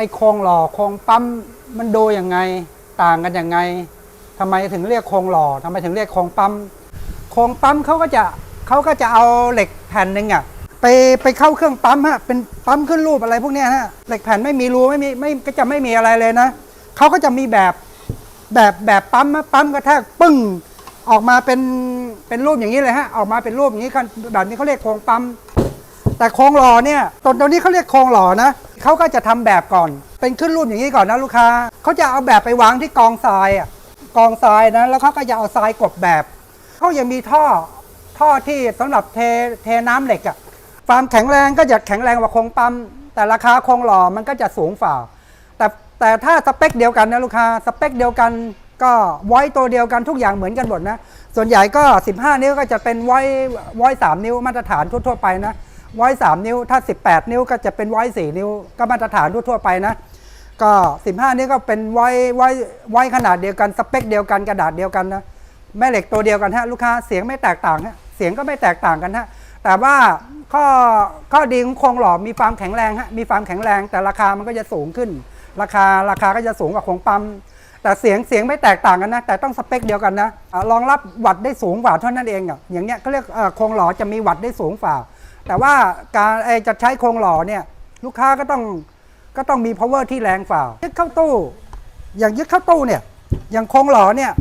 ไอ้โครงหล่อโครงปั๊มมันดูยังไงต่างกันยังไงทำไมถึงเรียกโครงหล่อทำไมถึงเรียกโครงปั๊มโครงปั๊มเขาก็จะเขาก็จะเอาเหล็กแผ่นหนึ่งอะไปไปเข้าเครื่องปั๊มฮะเป็นปั๊มขึ้นรูปอะไรพวกเนี้ยฮะเหล็กแผ่นไม่มีรูไม่มีไม่ก็จะไม่มีอะไรเลยนะเขาก็จะมีแบบแบบแบบปั๊มฮะปั๊มกระแทกปึ้งออกมาเป็นเป็นรูปอย่างนี้เลยฮะออกมาเป็นรูปอย่างนี้กันแบบนี้เขาเรียกโครงปั๊มแต่โครงหล่อเนี่ยตอนตอนนี้เขาเรียกโครงหล่อนะ เขาก็จะทำแบบก่อน เป็นขึ้นรูปอย่างนี้ก่อนนะลูกค้าเขาจะเอาแบบไปวางที่กองทรายอะกองทรายนะแล้วเขาก็จะเอาทรายกบแบบเขายังมีท่อท่อที่สำหรับเทเทน้ำเหล็กอะความแข็งแรงก็จะแข็งแรงกว่าโครงปั๊มแต่ราคาโครงหล่อมันก็จะสูงฝ่าแต่แต่ถ้าสเปคเดียวกันนะลูกค้าสเปคเดียวกันก็ไว้ตัวเดียวกันทุกอย่างเหมือนกันหมดนะ ส่วนใหญ่ก็ 15 นิ้วก็จะเป็นไว้ไว้3นิ้วมาตรฐานทั่ว ๆ ไปนะ ไว้3นิ้ว ถ้า 18 นิ้วก็จะเป็นไว้4นิ้ว ก็มาตรฐานทั่วๆไปนะ ก็ 15 นิ้วก็เป็นไว้ไว้ไว้ขนาดเดียวกัน สเปคเดียวกันกระดาษเดียวกันนะแม่เหล็กตัวเดียวกันฮะลูกค้าเสียงไม่แตกต่างฮะเสียงก็ไม่แตกต่างกันฮะแต่ว่าข้อข้อดีของโครงหล่อมีความแข็งแรงฮะมีความแข็งแรง แต่ราคามันก็จะสูงขึ้น ราคาราคาก็จะสูงกว่าโครงปั๊มแต่เสียงเสียงไม่แตกต่างกันนะ แต่ต้องสเปคเดียวกันนะรองรับวัตต์ได้สูงกว่าเท่านั้นเองอะอย่างเงี้ยเขาเรียกโครงหล่อจะมีวัตต์ได้สูงกว่า แต่ว่าการจะใช้โครงหล่อเนี่ยลูกค้าก็ต้องก็ต้องมี power ที่แรงฝ่ายึดเข้าตู้ อย่างยึดเข้าตู้เนี่ยอย่างโครงหล่อเนี่ย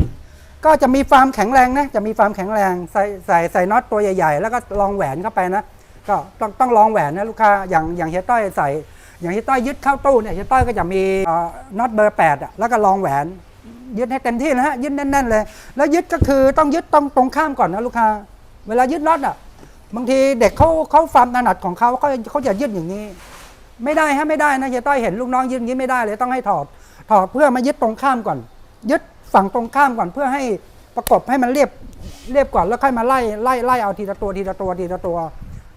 ก็จะมีความแข็งแรงนะจะมีความแข็งแรงใส่ใส่ใส่น็อตตัวใหญ่ๆ แล้วก็ลองแหวนเข้าไปนะก็ต้องต้องลองแหวนนะลูกค้าอย่างอย่างเฮียต้อยใส่ อย่างเฮียต้อยยึดเข้าตู้เนี่ยเฮียต้อยก็จะมีน็อตเบอร์8อะแล้วก็ลองแหวนยึดให้เต็มที่นะฮะยึดแน่นๆเลย แล้วยึดก็คือต้องยึดตรงตรงข้ามก่อนนะลูกค้า เวลายึดน็อตอะ บางทีเด็กเขาเขาความถนัดของเขาเขาเขาจะยึดอย่างนี้ ไม่ได้ฮะไม่ได้นะเฮียต้อยเห็นลูกน้องยึดอย่างนี้ไม่ได้เลยต้องให้ถอดถอดเพื่อมายึดตรงข้ามก่อน ยึดฝั่งตรงข้ามก่อนเพื่อให้ประกบให้มันเรียบเรียบก่อนแล้วค่อยมาไล่ไล่ไล่เอาทีละตัวทีละตัวทีละตัว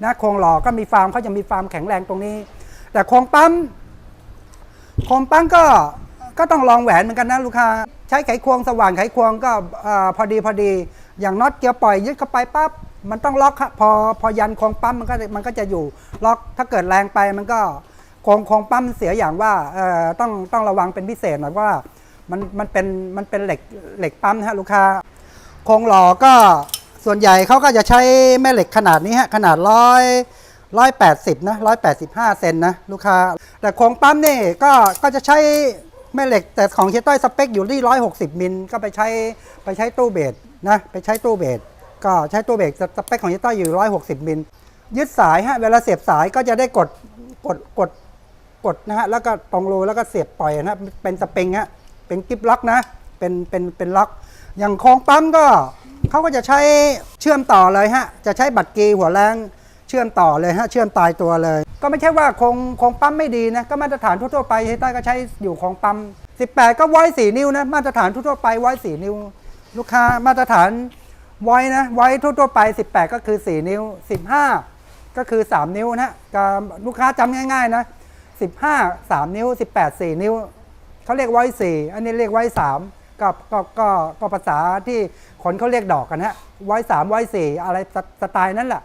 นะโครงหล่อก็มีฟาร์มเขาจะมีฟาร์มแข็งแรงตรงนี้ แต่โครงปั๊มโคมปั้งก็ก็ต้องลองแหวนเหมือนกันนะลูกค้าใช้ไขควงสว่านไขควงก็อพอดีพอดีอย่างน็อตเกียร์ปล่อยยึดเข้าไปปั๊บ มันต้องล็อกครับพอพอยันโครงปั๊มมันก็มันก็จะอยู่ล็อกถ้าเกิดแรงไปมันก็โครงโครงปั๊มเสียอย่างว่าเอ่อต้องต้องระวังเป็นพิเศษหน่อยว่ามันมันเป็นมันเป็นเหล็กเหล็กปั๊มนะฮะลูกค้าโครงหล่อก็ส่วนใหญ่เขาก็จะใช้แม่เหล็กขนาดนี้ฮะขนาดร้อยร้อยแปดสิบนะร้อยแปดสิบห้าเซนนะลูกค้า แต่โครงปั๊มนี่ก็ก็จะใช้แม่เหล็กแต่ของเชต้อยสเปคอยู่ที่ร้อยหกสิบมิลก็ไปใช้ไปใช้ตู้เบสนะไปใช้ตู้เบส ก็ใช้ตู้เบสสเปคของเชต้ออยู่ร้อยหกสิบมิล ยึดสายฮะ เวลาเสียบสายก็จะได้กด กด กด กดนะฮะ แล้วก็ตรงรูแล้วก็เสียบปล่อยนะ เป็นสปริงฮะ เป็นกิฟล็อกนะ เป็น เป็น เป็นล็อก อย่างโครงปั๊มก็เขาก็จะใช้เชื่อมต่อเลยฮะ จะใช้บัตรกีหัวแรงเชื่อมต่อเลยฮะ เชื่อมตายตัวเลย ก็ไม่ใช่ว่าคงคงปั๊มไม่ดีนะ ก็มาตรฐานทั่วๆไปเฮต้าก็ใช้อยู่โครงปั๊ม 18 ก็ไว้4นิ้วนะ มาตรฐานทั่วๆไปไว้4นิ้ว ลูกค้ามาตรฐาน ไว้นะไว้ทั่วๆไป 18 ก็คือ 4 นิ้ว 15 ก็คือ 3 นิ้วนะก็ลูกค้าจำง่ายๆนะ15 3 นิ้ว 18 4 นิ้วเขาเรียกไว้สี่อันนี้เรียกไว้สามก็ก็ก็ก็ภาษาที่คนเขาเรียกดอกกันฮะไว้สามไว้สี่อะไรสสไตล์นั้นแหละ